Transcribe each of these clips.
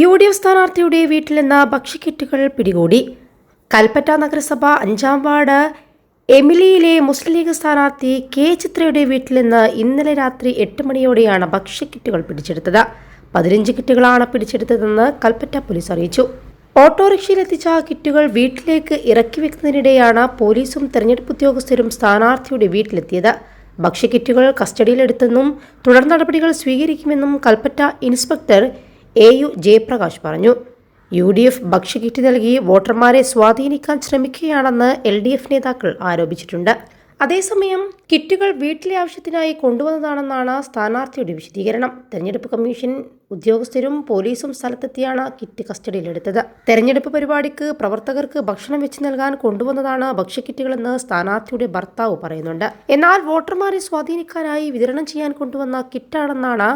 U D F സ്ഥാനാർത്ഥിയുടെ വീട്ടിൽ നിന്ന് ഭക്ഷ്യക്കിറ്റുകൾ പിടികൂടി. കൽപ്പറ്റ നഗരസഭ അഞ്ചാം വാർഡ് എമിലിയിലെ മുസ്ലിം ലീഗ് സ്ഥാനാർത്ഥി കെ ചിത്രയുടെ വീട്ടിൽ നിന്ന് ഇന്നലെ രാത്രി എട്ട് മണിയോടെയാണ് ഭക്ഷ്യക്കിറ്റുകൾ പിടിച്ചെടുത്തത്. പതിനഞ്ച് കിറ്റുകളാണ് പിടിച്ചെടുത്തതെന്ന് കൽപ്പറ്റ പോലീസ് അറിയിച്ചു. ഓട്ടോറിക്ഷയിലെത്തിച്ച കിറ്റുകൾ വീട്ടിലേക്ക് ഇറക്കി വെക്കുന്നതിനിടെയാണ് പോലീസും തെരഞ്ഞെടുപ്പ് ഉദ്യോഗസ്ഥരും സ്ഥാനാർത്ഥിയുടെ വീട്ടിലെത്തിയത്. ഭക്ഷ്യക്കിറ്റുകൾ കസ്റ്റഡിയിലെടുത്തെന്നും തുടർ നടപടികൾ സ്വീകരിക്കുമെന്നും Kalpetta inspector A U Jayaprakash പറഞ്ഞു. യു ഡി എഫ് ഭക്ഷ്യകിറ്റ് നൽകി വോട്ടർമാരെ സ്വാധീനിക്കാൻ ശ്രമിക്കുകയാണെന്ന് എൽ ഡി എഫ് നേതാക്കൾ ആരോപിച്ചിട്ടുണ്ട്. അതേസമയം കിറ്റുകൾ വീട്ടിലെ ആവശ്യത്തിനായി കൊണ്ടുവന്നതാണെന്നാണ് സ്ഥാനാർത്ഥിയുടെ വിശദീകരണം. തെരഞ്ഞെടുപ്പ് കമ്മീഷൻ ഉദ്യോഗസ്ഥരും പോലീസും സ്ഥലത്തെത്തിയാണ് കിറ്റ് കസ്റ്റഡിയിലെടുത്തത്. തെരഞ്ഞെടുപ്പ് പരിപാടിക്ക് പ്രവർത്തകർക്ക് ഭക്ഷണം വെച്ച് നൽകാൻ കൊണ്ടുവന്നതാണ് ഭക്ഷ്യക്കിറ്റുകളെന്ന് സ്ഥാനാർത്ഥിയുടെ ഭർത്താവ് പറയുന്നുണ്ട്. എന്നാൽ വോട്ടർമാരെ സ്വാധീനിക്കാനായി വിതരണം ചെയ്യാൻ കൊണ്ടുവന്ന കിറ്റാണെന്നാണ്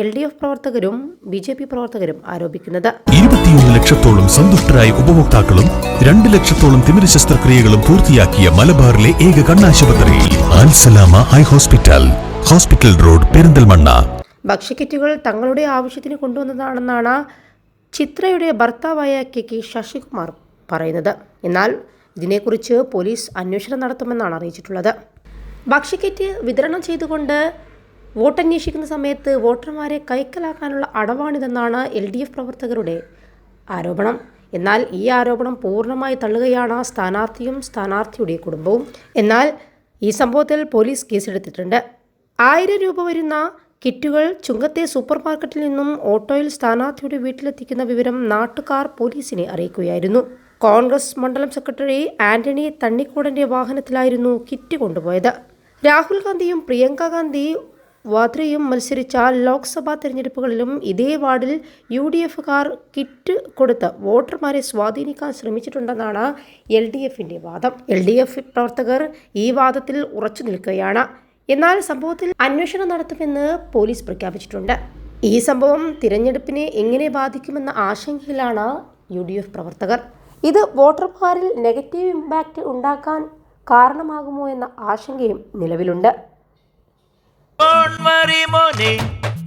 എൽ ഡി എഫ് പ്രവർത്തകരും ബി ജെ പി പ്രവർത്തകരും ആരോപിക്കുന്നത്. ഇരുപത്തിയൊന്ന് ലക്ഷത്തോളം സന്തുഷ്ടരായ ഉപഭോക്താക്കളും രണ്ട് ലക്ഷത്തോളം തിമിര ശസ്ത്രക്രിയകളും പൂർത്തിയാക്കിയ മലബാറിലെ ഏക കണ്ണാശുപത്രിയിൽ Al Salama eye hospital hospital road Perinthalmanna. ഭക്ഷ്യക്കിറ്റുകൾ തങ്ങളുടെ ആവശ്യത്തിന് കൊണ്ടുവന്നതാണെന്നാണ് ചിത്രയുടെ ഭർത്താവായ കെ കെ ശശികുമാർ പറയുന്നത്. എന്നാൽ ഇതിനെക്കുറിച്ച് പോലീസ് അന്വേഷണം നടത്തുമെന്നാണ് അറിയിച്ചിട്ടുള്ളത്. ഭക്ഷ്യക്കിറ്റ് വിതരണം ചെയ്തുകൊണ്ട് വോട്ടന്വേഷിക്കുന്ന സമയത്ത് വോട്ടർമാരെ കൈക്കലാക്കാനുള്ള അടവാണിതെന്നാണ് എൽ ഡി എഫ് പ്രവർത്തകരുടെ ആരോപണം. എന്നാൽ ഈ ആരോപണം പൂർണമായി തള്ളുകയാണ് സ്ഥാനാർത്ഥിയും സ്ഥാനാർത്ഥിയുടെ കുടുംബവും. എന്നാൽ ഈ സംഭവത്തിൽ പോലീസ് കേസെടുത്തിട്ടുണ്ട്. ആയിരം രൂപ വരുന്ന കിറ്റുകൾ ചുങ്കത്തെ സൂപ്പർ മാർക്കറ്റിൽ നിന്നും ഓട്ടോയിൽ സ്ഥാനാർത്ഥിയുടെ വീട്ടിലെത്തിക്കുന്ന വിവരം നാട്ടുകാർ പോലീസിനെ അറിയിക്കുകയായിരുന്നു. കോൺഗ്രസ് മണ്ഡലം സെക്രട്ടറി ആന്റണി തണ്ണിക്കോടന്റെ വാഹനത്തിലായിരുന്നു കിറ്റ് കൊണ്ടുപോയത്. രാഹുൽ ഗാന്ധിയും പ്രിയങ്ക ഗാന്ധി വാദ്രയും മത്സരിച്ച ലോക്സഭാ തെരഞ്ഞെടുപ്പുകളിലും ഇതേ വാർഡിൽ യു ഡി എഫുകാർ കിറ്റ് കൊടുത്ത് വോട്ടർമാരെ സ്വാധീനിക്കാൻ ശ്രമിച്ചിട്ടുണ്ടെന്നാണ് എൽ ഡി എഫിന്റെ വാദം. എൽ ഡി എഫ് പ്രവർത്തകർ ഈ വാദത്തിൽ ഉറച്ചു നിൽക്കുകയാണ്. എന്നാൽ സംഭവത്തിൽ അന്വേഷണം നടത്തുമെന്ന് പോലീസ് പ്രഖ്യാപിച്ചിട്ടുണ്ട്. ഈ സംഭവം തിരഞ്ഞെടുപ്പിനെ എങ്ങനെ ബാധിക്കുമെന്ന ആശങ്കയിലാണ് യു ഡി എഫ് പ്രവർത്തകർ. ഇത് വോട്ടർമാരിൽ നെഗറ്റീവ് ഇമ്പാക്റ്റ് ഉണ്ടാക്കാൻ കാരണമാകുമോ എന്ന ആശങ്കയും നിലവിലുണ്ട്. മോനെ.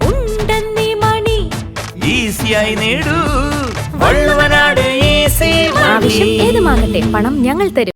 ഉണ്ടെന്നീ മണി. ഈസിയായി നേടൂ. വള്ളുവനാട് ഈസി ആവശ്യം ഏതുമാകട്ടെ പണം ഞങ്ങൾ തരും.